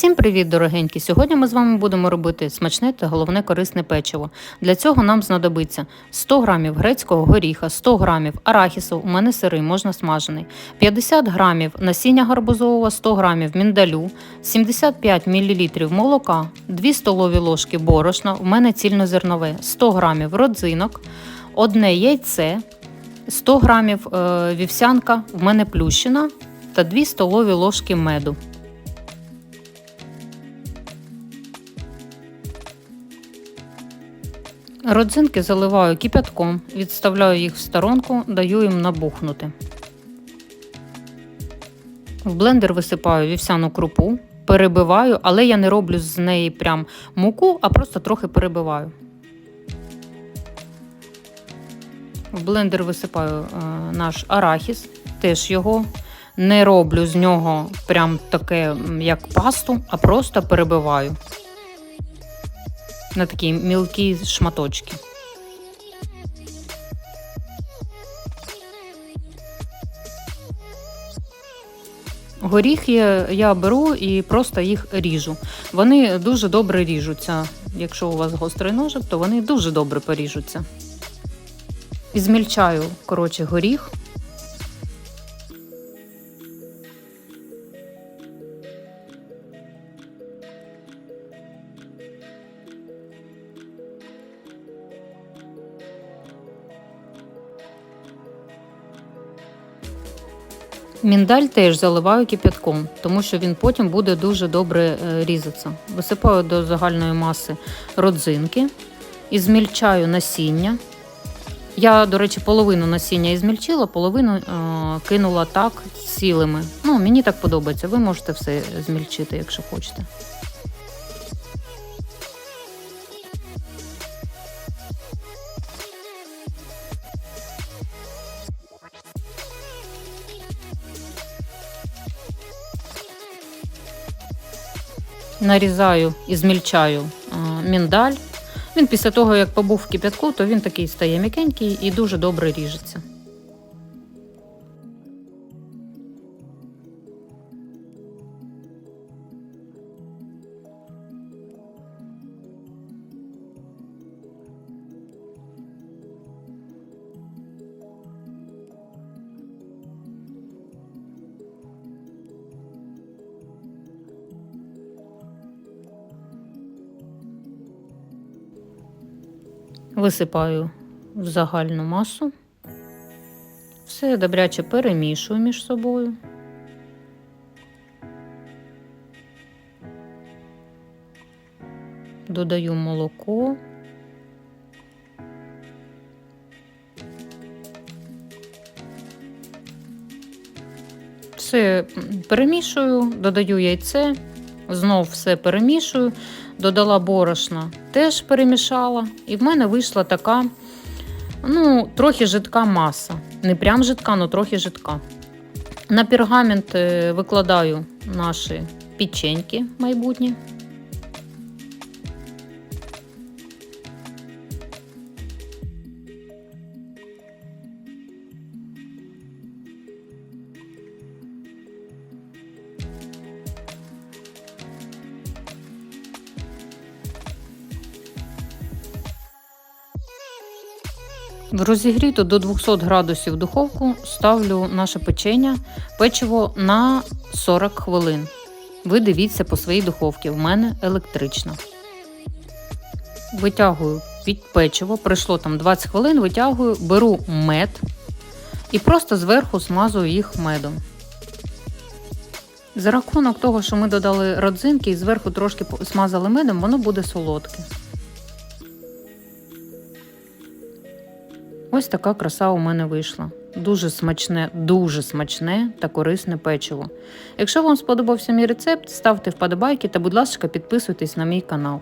Всім привіт, дорогенькі! Сьогодні ми з вами будемо робити смачне та головне корисне печиво. Для цього нам знадобиться 100 грамів грецького горіха, 100 грамів арахісу, у мене сирий, можна смажений, 50 грамів насіння гарбузового, 100 грамів міндалю, 75 мл молока, 2 столові ложки борошна, у мене цільнозернове, 100 грамів родзинок, одне яйце, 100 грамів е, вівсянка, у мене плющена та 2 столові ложки меду. Родзинки заливаю кипятком, відставляю їх в сторонку, даю їм набухнути. В блендер висипаю вівсяну крупу, перебиваю, але я не роблю з неї прям муку, а просто трохи перебиваю. В блендер висипаю е, наш арахіс, теж його не роблю з нього прям таке, як пасту, а просто перебиваю на такі мілкі шматочки. Горіхи я беру і просто їх ріжу. Вони дуже добре ріжуться. Якщо у вас гострий ножик, то вони дуже добре поріжуться. І змільчаю, коротше, горіх. Міндаль теж заливаю кипятком, тому що він потім буде дуже добре е, різатися. Висипаю до загальної маси родзинки і змільчаю насіння. Я, до речі, половину насіння і змільчила, половину е, кинула так цілими. Ну, мені так подобається. Ви можете все змільчити, якщо хочете. Нарізаю і змільчаю міндаль. Він після того, як побув в кип'ятку, то він такий стає м'якенький і дуже добре ріжеться. Висипаю в загальну масу. Все добряче перемішую між собою. Додаю молоко. Все перемішую, додаю яйце, знов все перемішую, додала борошна, теж перемішала, і в мене вийшла така, ну, трохи жидка маса. Не прям жидка, але трохи жидка. На пергамент е, викладаю наші печеньки майбутні. В розігріту до 200 градусів духовку ставлю наше печення, печиво на 40 хвилин. Ви дивіться по своїй духовці, в мене електрична. Витягую під печиво, пройшло там 20 хвилин, витягую, беру мед і просто зверху смазую їх медом. За рахунок того, що ми додали родзинки і зверху трошки смазали медом, воно буде солодке. Ось така краса у мене вийшла. Дуже смачне, дуже смачне та корисне печиво. Якщо вам сподобався мій рецепт, ставте вподобайки та, будь ласка, підписуйтесь на мій канал.